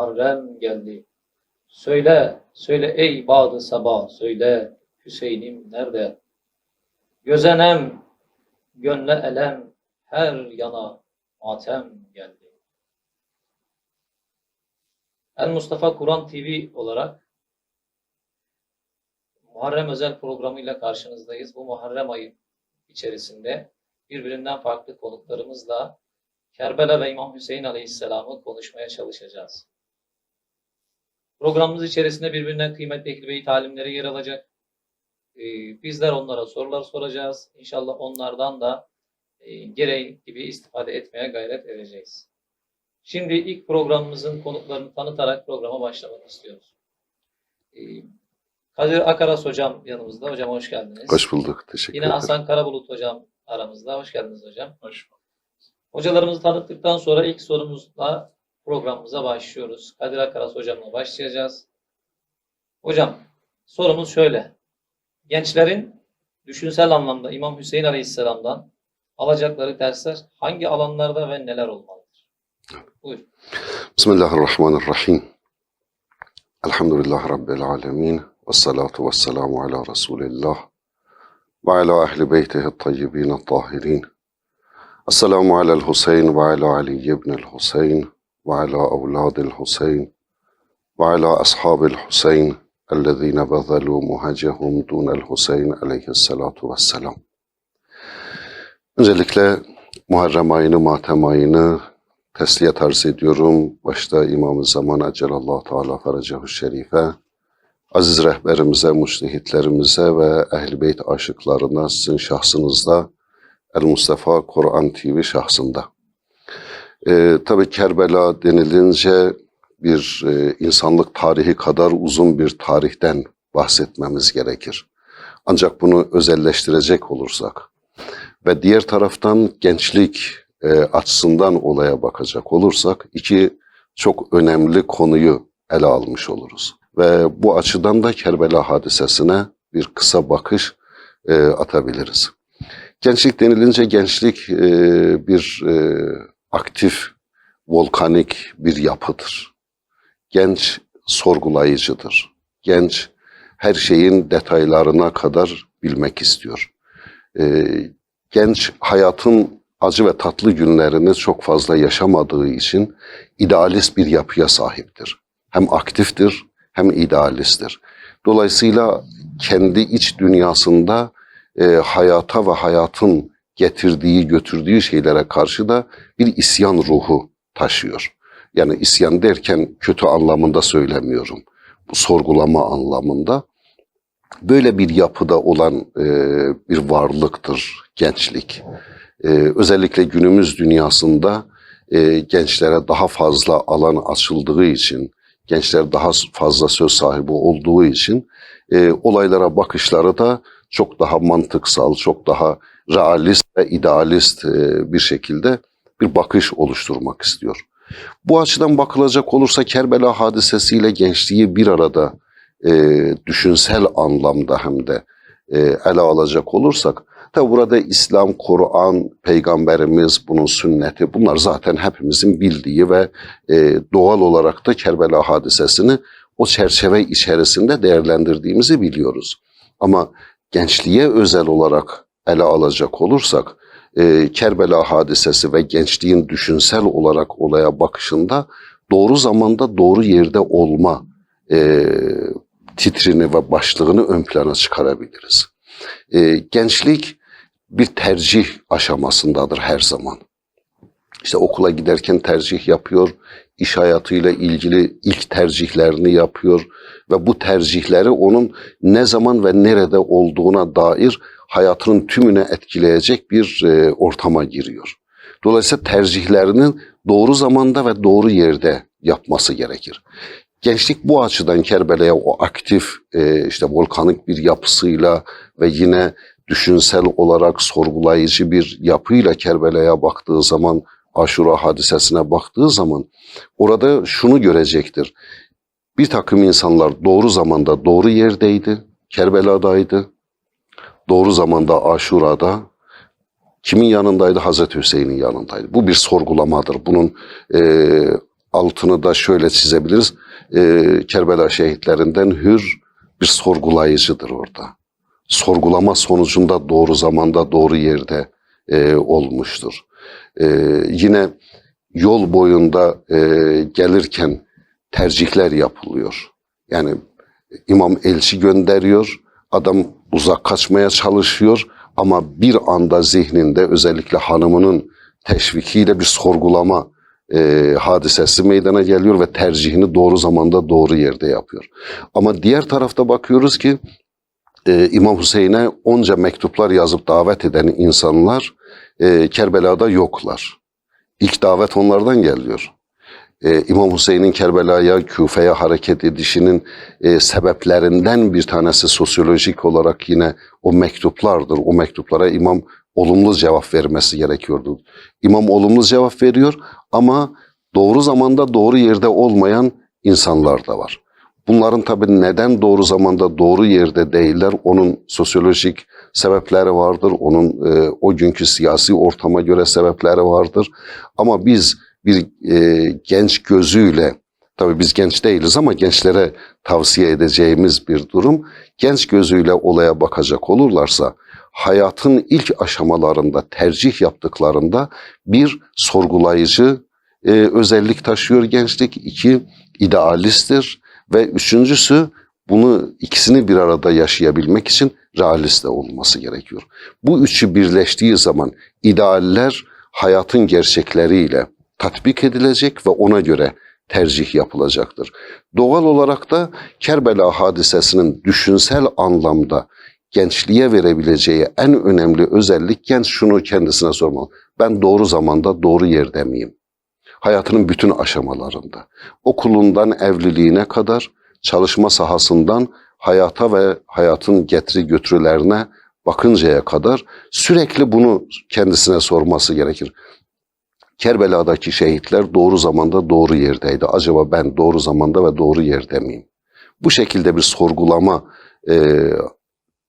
Muharrem geldi. Söyle, söyle ey Bağdı Sabah, söyle Hüseyin'im nerede? Gözenem, gönle elem, her yana matem geldi. El Mustafa Kur'an TV olarak Muharrem özel programıyla karşınızdayız. Bu Muharrem ayı içerisinde birbirinden farklı konuklarımızla Kerbela ve İmam Hüseyin Aleyhisselam'ı konuşmaya çalışacağız. Programımız içerisinde birbirinden kıymetli ehli beyt alimleri yer alacak. Ee, bizler onlara sorular soracağız. İnşallah onlardan da e, gereği gibi istifade etmeye gayret edeceğiz. Şimdi ilk programımızın konuklarını tanıtarak programa başlamak istiyoruz. Ee, Kadir Akaras hocam yanımızda. Hocam hoş geldiniz. Hoş bulduk. Teşekkür Yine ederim. Hasan Karabulut hocam aramızda. Hoş geldiniz hocam. Hoş bulduk. Hocalarımızı tanıttıktan sonra ilk sorumuzla programımıza başlıyoruz. Kadir Akaras hocamla başlayacağız. Hocam sorumuz şöyle. Gençlerin düşünsel anlamda İmam Hüseyin Aleyhisselam'dan alacakları dersler hangi alanlarda ve neler olmalıdır? Buyur. Bismillahirrahmanirrahim. Elhamdülillahi Rabbil alemin. Ve salatu ve selamu ala Resulillah. Ve ala ehli beytihi tayyibin tahirin. Esselamu alel Hüseyin ve ala Ali ibnil Hüseyin evladil Hüseyin ve ala ashabil Hüseyin ellezine bezalu muhacehum dunel Hüseyin aleyhissalatu vesselam. Öncelikle Muharrem ayını, Matem ayını tesliyet arz ediyorum. Başta İmam-ı Zaman Ecelallah Teala Feracehu Şerife, aziz rehberimize, müştehitlerimize ve Ehl-i Beyt aşıklarına sizin şahsınızda El Mustafa Kur'an TV şahsında. Ee, Tabi Kerbela denilince bir e, insanlık tarihi kadar uzun bir tarihten bahsetmemiz gerekir. Ancak bunu özelleştirecek olursak ve diğer taraftan gençlik e, açısından olaya bakacak olursak iki çok önemli konuyu ele almış oluruz. Ve bu açıdan da Kerbela hadisesine bir kısa bakış e, atabiliriz. Gençlik denilince gençlik e, bir e, aktif, volkanik bir yapıdır. Genç sorgulayıcıdır. Genç her şeyin detaylarına kadar bilmek istiyor. E, genç hayatın acı ve tatlı günlerini çok fazla yaşamadığı için idealist bir yapıya sahiptir. Hem aktiftir hem idealisttir. Dolayısıyla kendi iç dünyasında e, hayata ve hayatın getirdiği, götürdüğü şeylere karşı da bir isyan ruhu taşıyor. Yani isyan derken kötü anlamında söylemiyorum. Bu sorgulama anlamında. Böyle bir yapıda olan e, bir varlıktır gençlik. Ee, özellikle günümüz dünyasında e, gençlere daha fazla alan açıldığı için, gençler daha fazla söz sahibi olduğu için e, olaylara bakışları da çok daha mantıksal, çok daha realist ve idealist e, bir şekilde bir bakış oluşturmak istiyor. Bu açıdan bakılacak olursa Kerbela hadisesiyle gençliği bir arada e, düşünsel anlamda hem de e, ele alacak olursak Tabi burada İslam, Kur'an, Peygamberimiz, bunun sünneti bunlar zaten hepimizin bildiği ve e, doğal olarak da Kerbela hadisesini o çerçeve içerisinde değerlendirdiğimizi biliyoruz. Ama gençliğe özel olarak ele alacak olursak e, Kerbela hadisesi ve gençliğin düşünsel olarak olaya bakışında doğru zamanda doğru yerde olma e, titrini ve başlığını ön plana çıkarabiliriz. E, gençlik bir tercih aşamasındadır her zaman. İşte okula giderken tercih yapıyor, iş hayatıyla ilgili ilk tercihlerini yapıyor ve bu tercihleri onun ne zaman ve nerede olduğuna dair hayatının tümüne etkileyecek bir e, ortama giriyor. Dolayısıyla tercihlerinin doğru zamanda ve doğru yerde yapması gerekir. Gençlik bu açıdan Kerbela'ya o aktif e, işte volkanik bir yapısıyla ve yine düşünsel olarak sorgulayıcı bir yapıyla Kerbela'ya baktığı zaman, Aşura hadisesine baktığı zaman orada şunu görecektir. Bir takım insanlar doğru zamanda doğru yerdeydi, Kerbela'daydı. Doğru zamanda Aşura'da Kimin yanındaydı? Hazreti Hüseyin'in yanındaydı. Bu bir sorgulamadır. Bunun e, altını da şöyle çizebiliriz. E, Kerbela şehitlerinden Hür bir sorgulayıcıdır orada. Sorgulama sonucunda doğru zamanda doğru yerde e, olmuştur. E, yine yol boyunda e, gelirken tercihler yapılıyor. Yani imam elçi gönderiyor, adam uzak kaçmaya çalışıyor ama bir anda zihninde özellikle hanımının teşvikiyle bir sorgulama e, hadisesi meydana geliyor ve tercihini doğru zamanda doğru yerde yapıyor. Ama diğer tarafta bakıyoruz ki e, İmam Hüseyin'e onca mektuplar yazıp davet eden insanlar e, Kerbela'da yoklar. İlk davet onlardan geliyor. Ee, İmam Hüseyin'in Kerbela'ya, Küfe'ye hareket edişinin e, sebeplerinden bir tanesi sosyolojik olarak yine o mektuplardır. O mektuplara imam olumlu cevap vermesi gerekiyordu. İmam olumlu cevap veriyor ama doğru zamanda doğru yerde olmayan insanlar da var. Bunların tabii neden doğru zamanda doğru yerde değiller onun sosyolojik sebepleri vardır. Onun e, o günkü siyasi ortama göre sebepleri vardır. Ama biz bir e, genç gözüyle, tabii biz genç değiliz ama gençlere tavsiye edeceğimiz bir durum, genç gözüyle olaya bakacak olurlarsa, hayatın ilk aşamalarında tercih yaptıklarında bir sorgulayıcı e, özellik taşıyor gençlik, iki idealisttir ve üçüncüsü bunu ikisini bir arada yaşayabilmek için realist de olması gerekiyor. Bu üçü birleştiği zaman idealler hayatın gerçekleriyle tatbik edilecek ve ona göre tercih yapılacaktır. Doğal olarak da Kerbela hadisesinin düşünsel anlamda gençliğe verebileceği en önemli özellik genç şunu kendisine sormalı. Ben doğru zamanda doğru yerde miyim? Hayatının bütün aşamalarında. Okulundan evliliğine kadar, çalışma sahasından hayata ve hayatın getiri götürülerine bakıncaya kadar sürekli bunu kendisine sorması gerekir. Kerbela'daki şehitler doğru zamanda doğru yerdeydi. Acaba ben doğru zamanda ve doğru yerde miyim? Bu şekilde bir sorgulama e,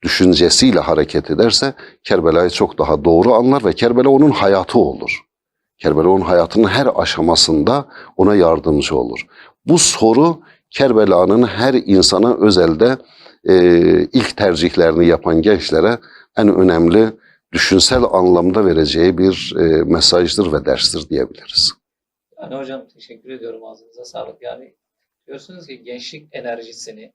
düşüncesiyle hareket ederse Kerbela'yı çok daha doğru anlar ve Kerbela onun hayatı olur. Kerbela onun hayatının her aşamasında ona yardımcı olur. Bu soru Kerbela'nın her insana özelde e, ilk tercihlerini yapan gençlere en önemli düşünsel anlamda vereceği bir e, mesajdır ve derstir diyebiliriz. Yani hocam teşekkür ediyorum ağzınıza sağlık. Yani diyorsunuz ki gençlik enerjisini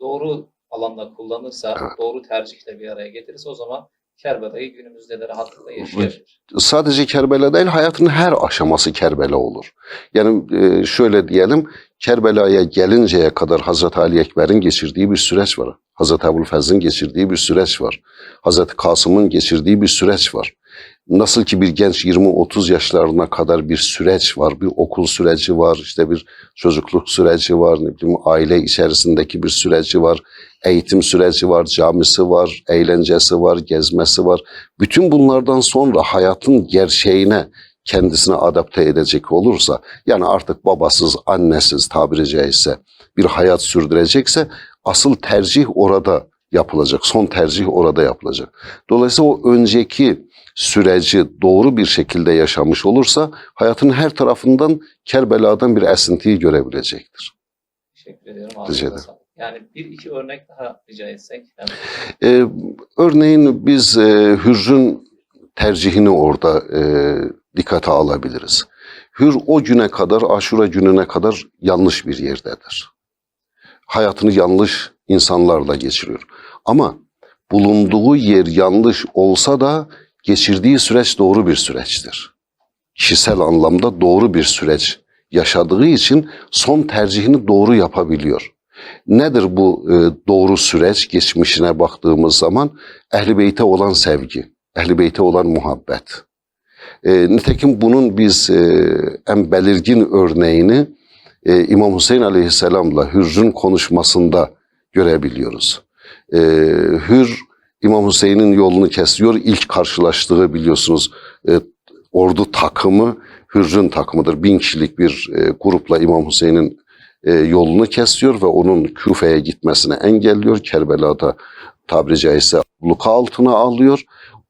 doğru alanda kullanırsa, Evet. doğru tercihle bir araya getirirse o zaman Kerbela'yı günümüzde de rahatlıkla yaşayabilir. sadece Kerbela değil hayatın her aşaması Kerbela olur. Yani e, şöyle diyelim Kerbela'ya gelinceye kadar Hazreti Ali Ekber'in geçirdiği bir süreç var. Hazreti Ebu'l-Fezl'in geçirdiği bir süreç var. Hazreti Kasım'ın geçirdiği bir süreç var. Nasıl ki bir genç 20-30 yaşlarına kadar bir süreç var, bir okul süreci var, işte bir çocukluk süreci var, ne bileyim aile içerisindeki bir süreci var, eğitim süreci var, camisi var, eğlencesi var, gezmesi var. Bütün bunlardan sonra hayatın gerçeğine kendisini adapte edecek olursa, yani artık babasız, annesiz tabiri caizse bir hayat sürdürecekse asıl tercih orada yapılacak. Son tercih orada yapılacak. Dolayısıyla o önceki süreci doğru bir şekilde yaşamış olursa hayatın her tarafından Kerbela'dan bir esintiyi görebilecektir. Teşekkür ediyorum. Rica ederim. Yani bir iki örnek daha rica etsek. Yani Ee, örneğin biz e, Hürr'ün tercihini orada e, dikkate alabiliriz. Hür o güne kadar, aşure gününe kadar yanlış bir yerdedir. Hayatını yanlış insanlarla geçiriyor. Ama bulunduğu yer yanlış olsa da geçirdiği süreç doğru bir süreçtir. Kişisel anlamda doğru bir süreç yaşadığı için son tercihini doğru yapabiliyor. Nedir bu e, doğru süreç geçmişine baktığımız zaman? Ehl-i Beyt'e olan sevgi, Ehl-i Beyt'e olan muhabbet. E, nitekim bunun biz e, en belirgin örneğini e, İmam Hüseyin Aleyhisselam'la Hürr'ün konuşmasında görebiliyoruz. E, Hür, İmam Hüseyin'in yolunu kesiyor. İlk karşılaştığı biliyorsunuz e, ordu takımı Hürr'ün takımıdır. Bin kişilik bir e, grupla İmam Hüseyin'in yolunu kesiyor ve onun Küfe'ye gitmesini engelliyor. Kerbela'da tabiri caizse luka altına alıyor.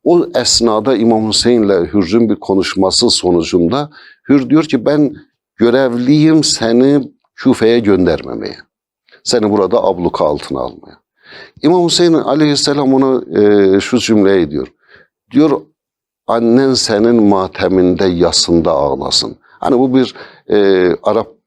O esnada İmam Hüseyin'le Hür'ün bir konuşması sonucunda Hür diyor ki ben görevliyim seni Küfe'ye göndermemeye. Seni burada abluka altına almaya. İmam Hüseyin aleyhisselam ona e, şu cümleyi diyor. Diyor annen senin mateminde yasında ağlasın. Hani bu bir e,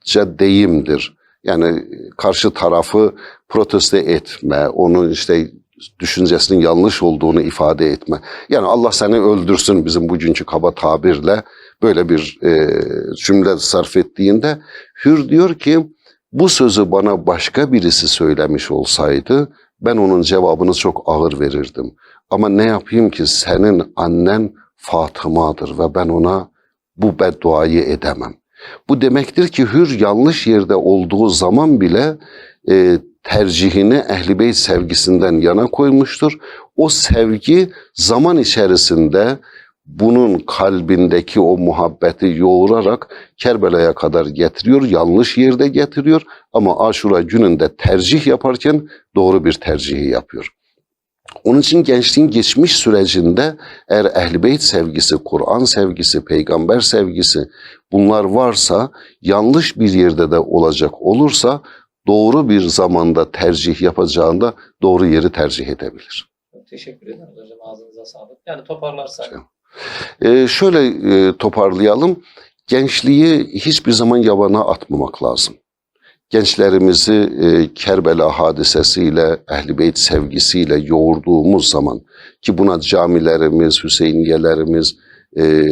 Arapça deyimdir. Yani karşı tarafı protesto etme, onun işte düşüncesinin yanlış olduğunu ifade etme. Yani Allah seni öldürsün bizim bugünkü kaba tabirle böyle bir e, cümle sarf ettiğinde Hür diyor ki bu sözü bana başka birisi söylemiş olsaydı ben onun cevabını çok ağır verirdim. Ama ne yapayım ki senin annen Fatıma'dır ve ben ona bu bedduayı edemem. Bu demektir ki Hür yanlış yerde olduğu zaman bile e, tercihini Ehl-i Beyt sevgisinden yana koymuştur. O sevgi zaman içerisinde bunun kalbindeki o muhabbeti yoğurarak Kerbela'ya kadar getiriyor, yanlış yerde getiriyor ama Aşura gününde tercih yaparken doğru bir tercihi yapıyor. Onun için gençliğin geçmiş sürecinde eğer Ehl-i Beyt sevgisi, Kur'an sevgisi, peygamber sevgisi bunlar varsa yanlış bir yerde de olacak olursa doğru bir zamanda tercih yapacağında doğru yeri tercih edebilir. Çok teşekkür ederim hocam. Ağzınıza sağlık. Yani toparlarsak. Ee, şöyle e, toparlayalım. Gençliği hiçbir zaman yabana atmamak lazım. Gençlerimizi e, Kerbela hadisesiyle, Ehl-i Beyt sevgisiyle yoğurduğumuz zaman ki buna camilerimiz, Hüseyiniyelerimiz, e,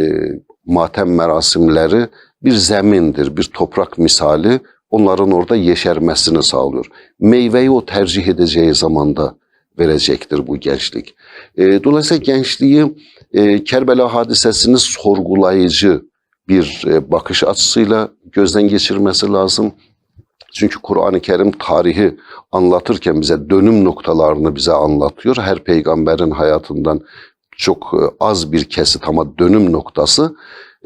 matem merasimleri bir zemindir, bir toprak misali onların orada yeşermesini sağlıyor. Meyveyi o tercih edeceği zamanda verecektir bu gençlik. E, dolayısıyla gençliği e, Kerbela hadisesini sorgulayıcı bir e, bakış açısıyla gözden geçirmesi lazım. Çünkü Kur'an-ı Kerim tarihi anlatırken bize dönüm noktalarını bize anlatıyor. Her peygamberin hayatından çok e, az bir kesit ama dönüm noktası.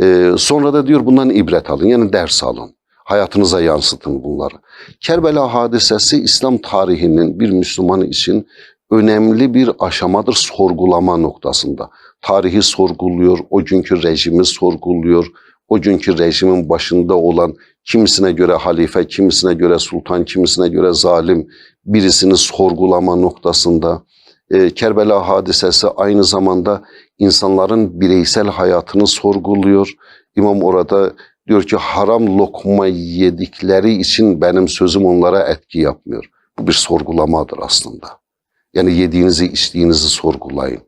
E, sonra da diyor bundan ibret alın yani ders alın. Hayatınıza yansıtın bunları. Kerbela hadisesi İslam tarihinin bir Müslüman için önemli bir aşamadır sorgulama noktasında. Tarihi sorguluyor, o günkü rejimi sorguluyor, o günkü rejimin başında olan kimisine göre halife, kimisine göre sultan, kimisine göre zalim birisini sorgulama noktasında. Ee, Kerbela hadisesi aynı zamanda insanların bireysel hayatını sorguluyor. İmam orada diyor ki haram lokma yedikleri için benim sözüm onlara etki yapmıyor. Bu bir sorgulamadır aslında. Yani yediğinizi içtiğinizi sorgulayın.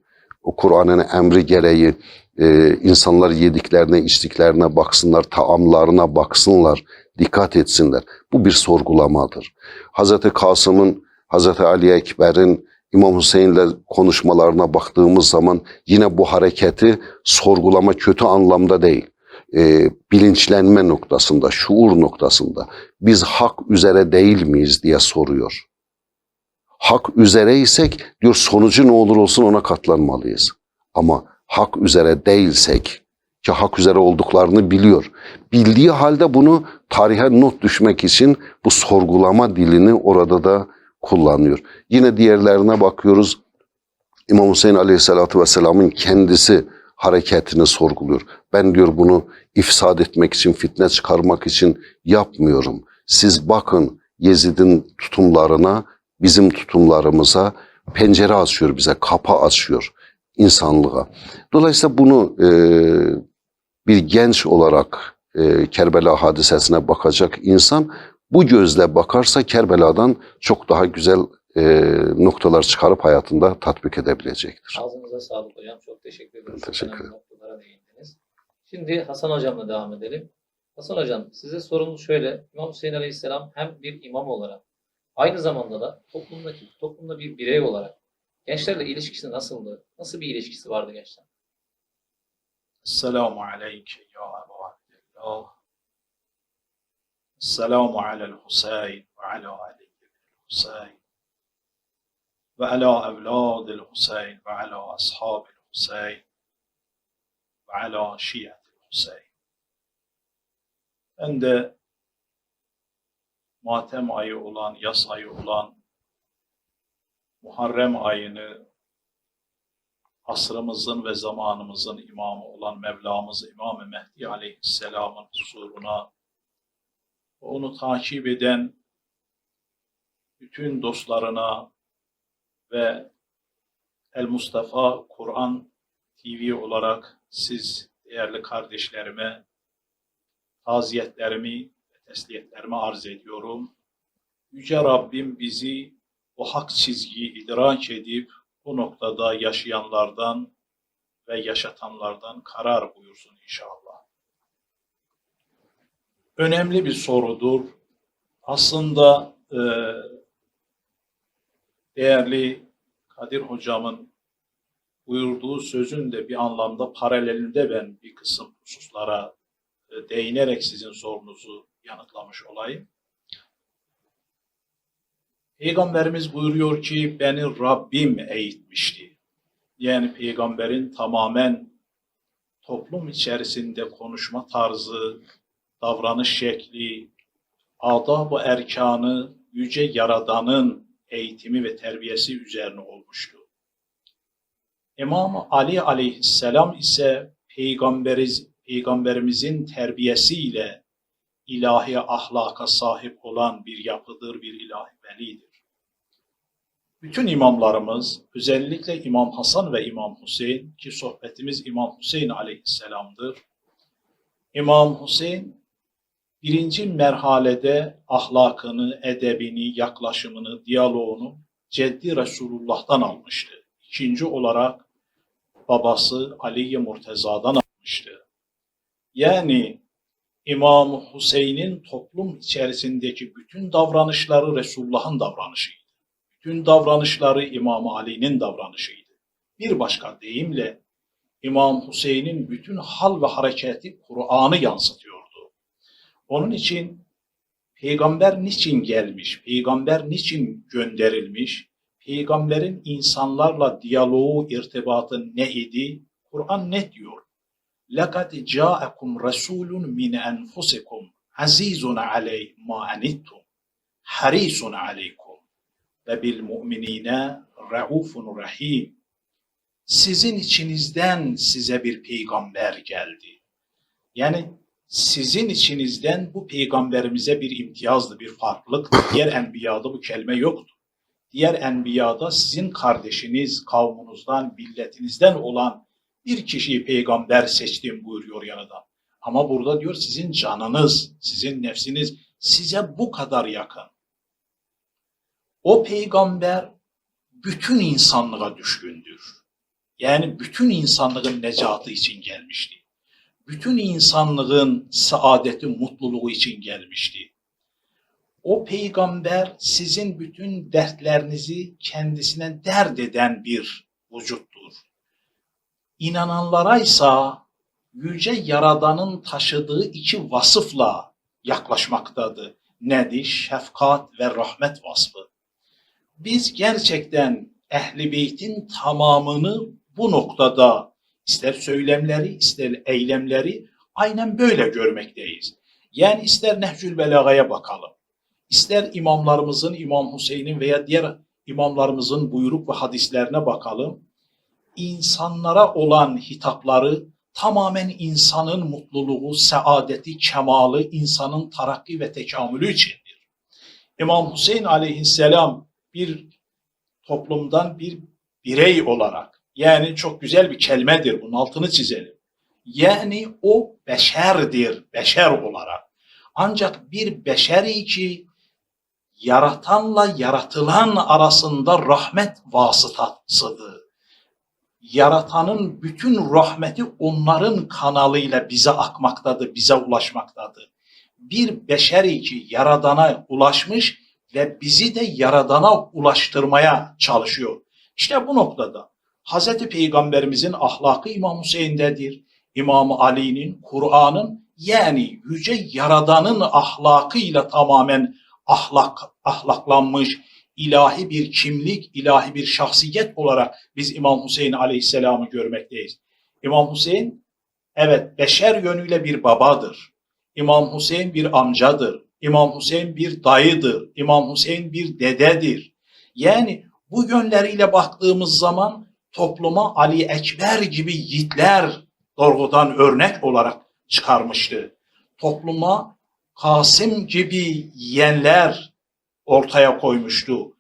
O Kur'an'ın emri gereği e, insanlar yediklerine içtiklerine baksınlar, taamlarına baksınlar, dikkat etsinler. Bu bir sorgulamadır. Hazreti Kasım'ın, Hazreti Ali Ekber'in, İmam Hüseyin'le konuşmalarına baktığımız zaman yine bu hareketi sorgulama kötü anlamda değil. E, bilinçlenme noktasında, şuur noktasında biz hak üzere değil miyiz diye soruyor. Hak üzere isek diyor sonucu ne olur olsun ona katlanmalıyız. Ama hak üzere değilsek ki hak üzere olduklarını biliyor. Bildiği halde bunu tarihe not düşmek için bu sorgulama dilini orada da kullanıyor. Yine diğerlerine bakıyoruz. İmam Hüseyin Aleyhisselatü Vesselam'ın kendisi hareketini sorguluyor. Ben diyor bunu ifsad etmek için, fitne çıkarmak için yapmıyorum. Siz bakın Yezid'in tutumlarına, bizim tutumlarımıza pencere açıyor bize, kapı açıyor insanlığa. Dolayısıyla bunu e, bir genç olarak e, Kerbela hadisesine bakacak insan bu gözle bakarsa Kerbela'dan çok daha güzel e, noktalar çıkarıp hayatında tatbik edebilecektir. Ağzınıza sağlık hocam. Çok teşekkür ederim. Teşekkür ederim. noktalara değindiniz. Şimdi Hasan hocamla devam edelim. Hasan hocam size sorumuz şöyle. İmam Hüseyin Aleyhisselam hem bir imam olarak aynı zamanda da toplumdaki toplumda bir birey olarak Gençlerle ilişkisi nasıldı? Nasıl bir ilişkisi vardı gençler? Selamu aleyke ya Ebu Abdillah. Selamu alel Huseyin ve ala aleyhi Huseyin. Ve ala evladil Huseyin ve ala ashabil Huseyin. Ve ala şiatil Huseyin. Ben de matem ayı olan, yas ayı olan Muharrem ayını asrımızın ve zamanımızın imamı olan Mevlamız İmam-ı Mehdi Aleyhisselam'ın huzuruna onu takip eden bütün dostlarına ve El Mustafa Kur'an TV olarak siz değerli kardeşlerime taziyetlerimi ve tesliyetlerimi arz ediyorum. Yüce Rabbim bizi o hak çizgiyi idrak edip bu noktada yaşayanlardan ve yaşatanlardan karar buyursun inşallah. Önemli bir sorudur. Aslında e, değerli Kadir hocamın buyurduğu sözün de bir anlamda paralelinde ben bir kısım hususlara e, değinerek sizin sorunuzu yanıtlamış olayım. Peygamberimiz buyuruyor ki beni Rabbim eğitmişti. Yani peygamberin tamamen toplum içerisinde konuşma tarzı, davranış şekli, adab-ı erkanı yüce yaradanın eğitimi ve terbiyesi üzerine olmuştu. İmam Ali aleyhisselam ise peygamberiz, peygamberimizin terbiyesiyle ilahi ahlaka sahip olan bir yapıdır, bir ilahi velidir. Bütün imamlarımız, özellikle İmam Hasan ve İmam Hüseyin ki sohbetimiz İmam Hüseyin aleyhisselamdır. İmam Hüseyin birinci merhalede ahlakını, edebini, yaklaşımını, diyaloğunu Ceddi Resulullah'tan almıştı. İkinci olarak babası Ali Murteza'dan almıştı. Yani İmam Hüseyin'in toplum içerisindeki bütün davranışları Resulullah'ın davranışıydı Bütün davranışları İmam Ali'nin davranışıydı. Bir başka deyimle İmam Hüseyin'in bütün hal ve hareketi Kur'an'ı yansıtıyordu. Onun için peygamber niçin gelmiş, peygamber niçin gönderilmiş, peygamberin insanlarla diyaloğu, irtibatı ne idi? Kur'an ne diyor? لَقَدْ جَاءَكُمْ رَسُولٌ مِنْ أَنْفُسِكُمْ عَز۪يزٌ عَلَيْهِ مَا أَنِتُّمْ حَر۪يسٌ عَلَيْكُمْ ve bil mu'minine raufun rahim. Sizin içinizden size bir peygamber geldi. Yani sizin içinizden bu peygamberimize bir imtiyazdı, bir farklılık. Diğer enbiyada bu kelime yoktu. Diğer enbiyada sizin kardeşiniz, kavmunuzdan, milletinizden olan bir kişiyi peygamber seçtim buyuruyor yanında. Ama burada diyor sizin canınız, sizin nefsiniz size bu kadar yakın. O peygamber bütün insanlığa düşkündür. Yani bütün insanlığın necatı için gelmişti. Bütün insanlığın saadeti, mutluluğu için gelmişti. O peygamber sizin bütün dertlerinizi kendisine dert eden bir vücuttur. İnananlara ise yüce yaradanın taşıdığı iki vasıfla yaklaşmaktadır. Nedir? Şefkat ve rahmet vasfı. Biz gerçekten ehli beytin tamamını bu noktada ister söylemleri ister eylemleri aynen böyle görmekteyiz. Yani ister Nehcül Belaga'ya bakalım. İster imamlarımızın, İmam Hüseyin'in veya diğer imamlarımızın buyruk ve hadislerine bakalım. İnsanlara olan hitapları tamamen insanın mutluluğu, saadeti, kemalı, insanın tarakki ve tekamülü içindir. İmam Hüseyin aleyhisselam bir toplumdan bir birey olarak yani çok güzel bir kelimedir bunun altını çizelim. Yani o beşerdir, beşer olarak. Ancak bir beşeri ki yaratanla yaratılan arasında rahmet vasıtasıdır. Yaratanın bütün rahmeti onların kanalıyla bize akmaktadır, bize ulaşmaktadır. Bir beşeri ki yaradana ulaşmış ve bizi de yaradana ulaştırmaya çalışıyor. İşte bu noktada Hazreti Peygamberimizin ahlakı İmam Hüseyin'dedir. İmam Ali'nin, Kur'an'ın yani yüce yaradanın ahlakıyla tamamen ahlak ahlaklanmış ilahi bir kimlik, ilahi bir şahsiyet olarak biz İmam Hüseyin Aleyhisselam'ı görmekteyiz. İmam Hüseyin evet beşer yönüyle bir babadır. İmam Hüseyin bir amcadır. İmam Hüseyin bir dayıdır. İmam Hüseyin bir dededir. Yani bu yönleriyle baktığımız zaman topluma Ali Ekber gibi yiğitler doğrudan örnek olarak çıkarmıştı. Topluma Kasım gibi yiyenler ortaya koymuştu.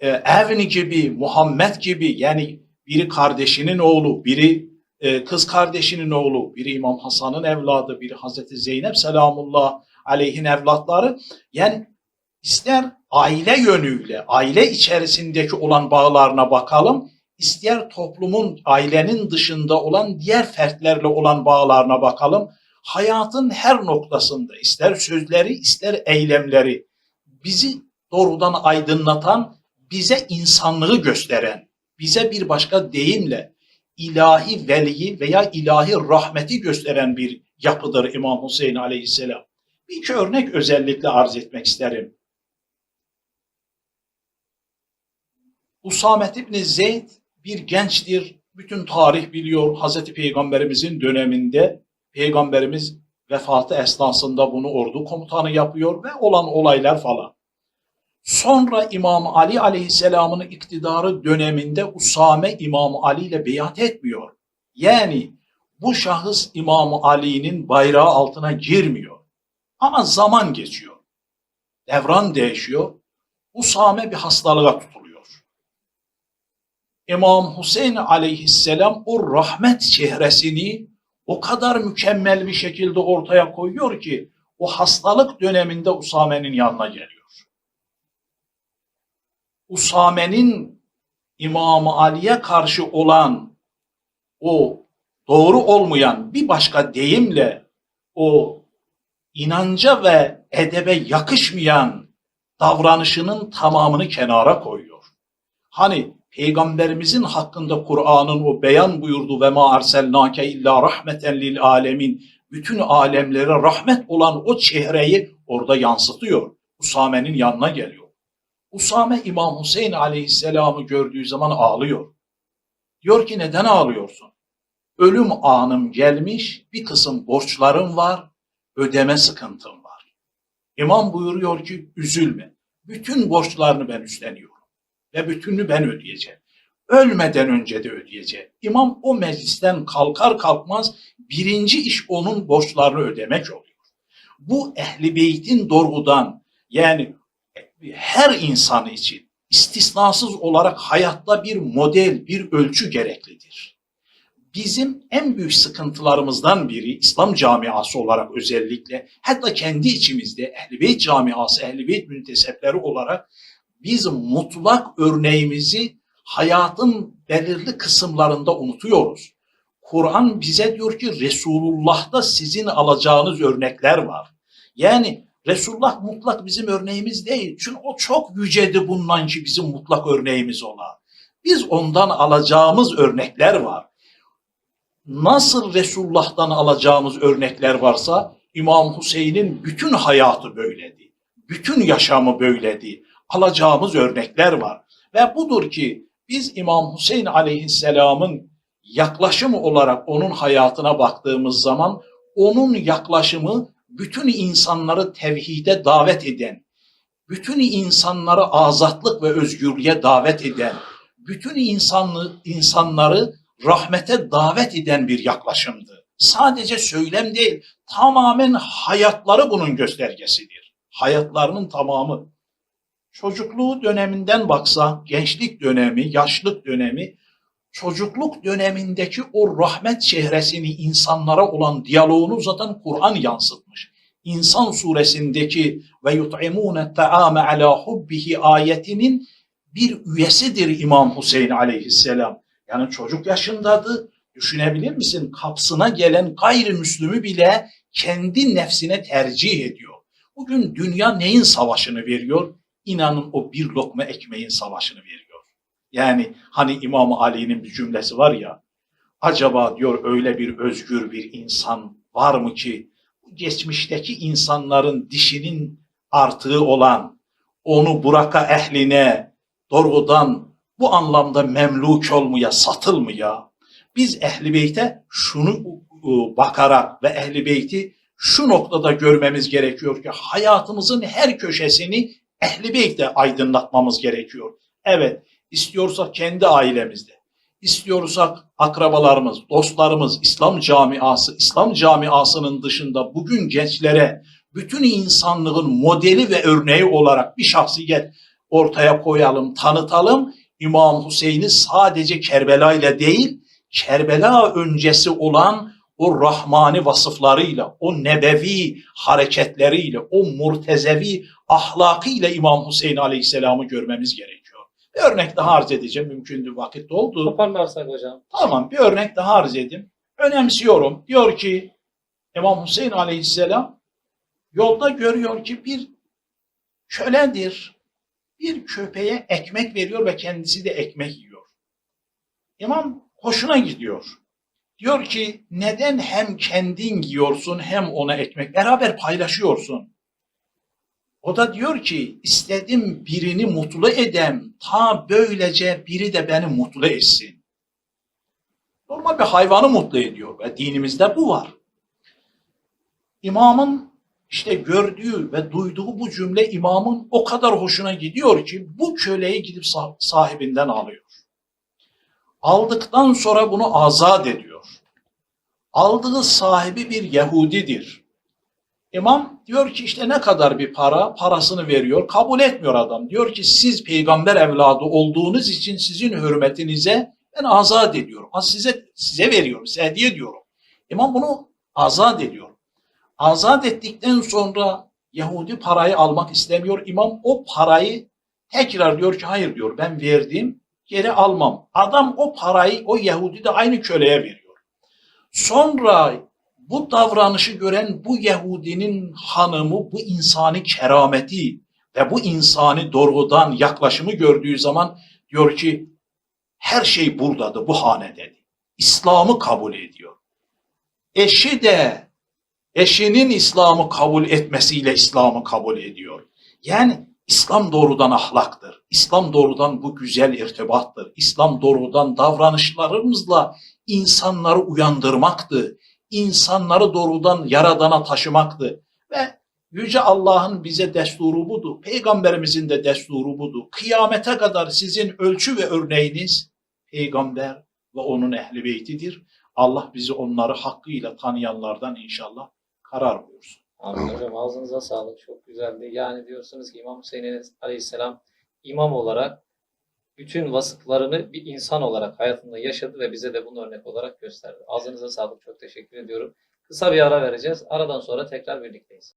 E, Evni gibi, Muhammed gibi yani biri kardeşinin oğlu, biri e, kız kardeşinin oğlu, biri İmam Hasan'ın evladı, biri Hazreti Zeynep selamullah aleyhin evlatları. Yani ister aile yönüyle, aile içerisindeki olan bağlarına bakalım, ister toplumun, ailenin dışında olan diğer fertlerle olan bağlarına bakalım. Hayatın her noktasında ister sözleri ister eylemleri bizi doğrudan aydınlatan, bize insanlığı gösteren, bize bir başka deyimle ilahi veliyi veya ilahi rahmeti gösteren bir yapıdır İmam Hüseyin aleyhisselam. Bir iki örnek özellikle arz etmek isterim. Usamet İbni Zeyd bir gençtir. Bütün tarih biliyor. Hazreti Peygamberimizin döneminde Peygamberimiz vefatı esnasında bunu ordu komutanı yapıyor ve olan olaylar falan. Sonra İmam Ali Aleyhisselam'ın iktidarı döneminde Usame İmam Ali ile beyat etmiyor. Yani bu şahıs İmam Ali'nin bayrağı altına girmiyor. Ama zaman geçiyor. Devran değişiyor. Usame bir hastalığa tutuluyor. İmam Hüseyin aleyhisselam o rahmet çehresini o kadar mükemmel bir şekilde ortaya koyuyor ki o hastalık döneminde Usame'nin yanına geliyor. Usame'nin İmam Ali'ye karşı olan o doğru olmayan bir başka deyimle o inanca ve edebe yakışmayan davranışının tamamını kenara koyuyor. Hani Peygamberimizin hakkında Kur'an'ın o beyan buyurdu ve ma arselnake illa rahmeten lil alemin bütün alemlere rahmet olan o çehreyi orada yansıtıyor. Usame'nin yanına geliyor. Usame İmam Hüseyin aleyhisselamı gördüğü zaman ağlıyor. Diyor ki neden ağlıyorsun? Ölüm anım gelmiş, bir kısım borçlarım var, ödeme sıkıntım var. İmam buyuruyor ki üzülme. Bütün borçlarını ben üstleniyorum ve bütününü ben ödeyeceğim. Ölmeden önce de ödeyeceğim. İmam o meclisten kalkar kalkmaz birinci iş onun borçlarını ödemek oluyor. Bu ehli beytin doğrudan yani her insan için istisnasız olarak hayatta bir model, bir ölçü gereklidir. Bizim en büyük sıkıntılarımızdan biri İslam camiası olarak özellikle hatta kendi içimizde Ehl-i Beyt camiası, Ehl-i Beyt müntesepleri olarak biz mutlak örneğimizi hayatın belirli kısımlarında unutuyoruz. Kur'an bize diyor ki Resulullah'ta sizin alacağınız örnekler var. Yani Resulullah mutlak bizim örneğimiz değil. Çünkü o çok yücedi bundan ki bizim mutlak örneğimiz ola. Biz ondan alacağımız örnekler var. Nasıl Resulullah'tan alacağımız örnekler varsa İmam Hüseyin'in bütün hayatı böyledi. Bütün yaşamı böyledi. Alacağımız örnekler var. Ve budur ki biz İmam Hüseyin aleyhisselamın yaklaşımı olarak onun hayatına baktığımız zaman onun yaklaşımı bütün insanları tevhide davet eden, bütün insanları azatlık ve özgürlüğe davet eden, bütün insanlı, insanları rahmete davet eden bir yaklaşımdı. Sadece söylem değil, tamamen hayatları bunun göstergesidir. Hayatlarının tamamı. Çocukluğu döneminden baksa, gençlik dönemi, yaşlık dönemi, çocukluk dönemindeki o rahmet çehresini insanlara olan diyaloğunu zaten Kur'an yansıtmış. İnsan suresindeki ve yut'imune ta'ame ala hubbihi ayetinin bir üyesidir İmam Hüseyin aleyhisselam. Yani çocuk yaşındadı. Düşünebilir misin? Kapsına gelen gayrimüslümü bile kendi nefsine tercih ediyor. Bugün dünya neyin savaşını veriyor? İnanın o bir lokma ekmeğin savaşını veriyor. Yani hani İmam Ali'nin bir cümlesi var ya, acaba diyor öyle bir özgür bir insan var mı ki geçmişteki insanların dişinin artığı olan onu buraka ehline doğrudan bu anlamda memluk olmaya, satılmaya biz ehli beyte şunu ıı, bakarak ve ehli beyti şu noktada görmemiz gerekiyor ki hayatımızın her köşesini ehli beyte aydınlatmamız gerekiyor. Evet, istiyorsak kendi ailemizde, istiyorsak akrabalarımız, dostlarımız, İslam camiası, İslam camiasının dışında bugün gençlere bütün insanlığın modeli ve örneği olarak bir şahsiyet ortaya koyalım, tanıtalım. İmam Hüseyin'i sadece Kerbela ile değil, Kerbela öncesi olan o rahmani vasıflarıyla, o nebevi hareketleriyle, o murtezevi ahlakıyla İmam Hüseyin Aleyhisselam'ı görmemiz gerekiyor. Bir örnek daha arz edeceğim. Mümkündür vakit doldu. Toparlarsak hocam. Tamam bir örnek daha arz edeyim. Önemsiyorum. Diyor ki İmam Hüseyin Aleyhisselam yolda görüyor ki bir köledir. Bir köpeğe ekmek veriyor ve kendisi de ekmek yiyor. İmam hoşuna gidiyor. Diyor ki neden hem kendin yiyorsun hem ona ekmek beraber paylaşıyorsun. O da diyor ki istedim birini mutlu edem ta böylece biri de beni mutlu etsin. Normal bir hayvanı mutlu ediyor ve dinimizde bu var. İmamın işte gördüğü ve duyduğu bu cümle imamın o kadar hoşuna gidiyor ki bu köleyi gidip sah- sahibinden alıyor. Aldıktan sonra bunu azat ediyor. Aldığı sahibi bir Yahudidir. İmam diyor ki işte ne kadar bir para, parasını veriyor. Kabul etmiyor adam. Diyor ki siz peygamber evladı olduğunuz için sizin hürmetinize ben azat ediyorum. Size size veriyorum, size hediye ediyorum. İmam bunu azat ediyor. Azat ettikten sonra Yahudi parayı almak istemiyor. İmam o parayı tekrar diyor ki hayır diyor ben verdim geri almam. Adam o parayı o Yahudi de aynı köleye veriyor. Sonra bu davranışı gören bu Yahudinin hanımı bu insani kerameti ve bu insani doğrudan yaklaşımı gördüğü zaman diyor ki her şey buradadır bu hanededir. İslam'ı kabul ediyor. Eşi de eşinin İslam'ı kabul etmesiyle İslam'ı kabul ediyor. Yani İslam doğrudan ahlaktır. İslam doğrudan bu güzel irtibattır. İslam doğrudan davranışlarımızla insanları uyandırmaktır. İnsanları doğrudan yaradana taşımaktır. Ve Yüce Allah'ın bize desturu budur. Peygamberimizin de desturu budur. Kıyamete kadar sizin ölçü ve örneğiniz peygamber ve onun ehli beytidir. Allah bizi onları hakkıyla tanıyanlardan inşallah karar buyursun. Amin hocam ağzınıza sağlık. Çok güzeldi. Yani diyorsunuz ki İmam Hüseyin Aleyhisselam imam olarak bütün vasıflarını bir insan olarak hayatında yaşadı ve bize de bunu örnek olarak gösterdi. Ağzınıza sağlık. Çok teşekkür ediyorum. Kısa bir ara vereceğiz. Aradan sonra tekrar birlikteyiz.